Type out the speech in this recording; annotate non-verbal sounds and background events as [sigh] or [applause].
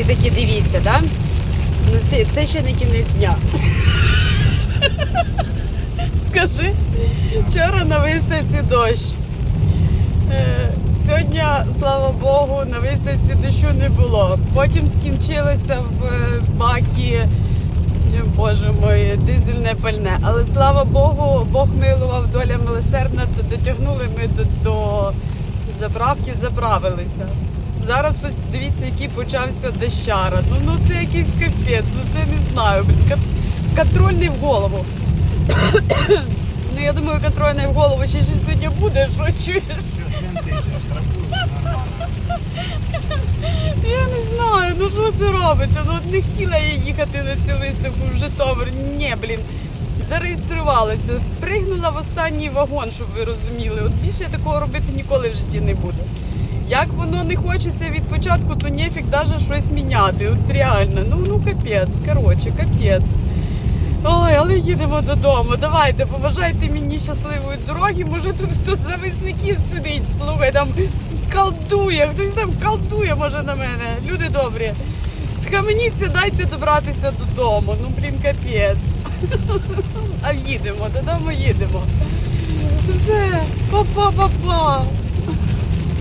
І такі дивіться, да? Ну це, це ще не кінець дня. Скажи, вчора на виставці дощ. Е, Сьогодні, слава Богу, на виставці дощу не було. Потім скінчилося в е, бакі, е, боже мой, дизельне пальне. Але слава Богу, Бог милував, доля милосердна, то дотягнули ми до, до заправки, заправилися. Зараз дивіться, який почався дощара. Ну, ну це якийсь капець, ну це не знаю. Контрольний в голову. [coughs] ну я думаю, контрольний в голову ще щось сьогодні буде, що чуєш? Я не знаю, ну що це робиться? Ну от не хотіла я їхати на цю виставку в Житомир. Ні, блін. Зареєструвалася, пригнула в останній вагон, щоб ви розуміли. От більше я такого робити ніколи в житті не буду. Як воно не хочеться від початку, то нефіг навіть щось міняти. От реально, ну ну капець, коротше, капець. Ой, але їдемо додому. Давайте, побажайте мені щасливої дороги. Може тут хтось зависників сидить. Слухай, там колдує, хтось там колдує, може на мене. Люди добрі. Схаменіться, дайте добратися додому. Ну, блін, капець. [laughs] А їдемо, додому їдемо. Все, па-па-па-па.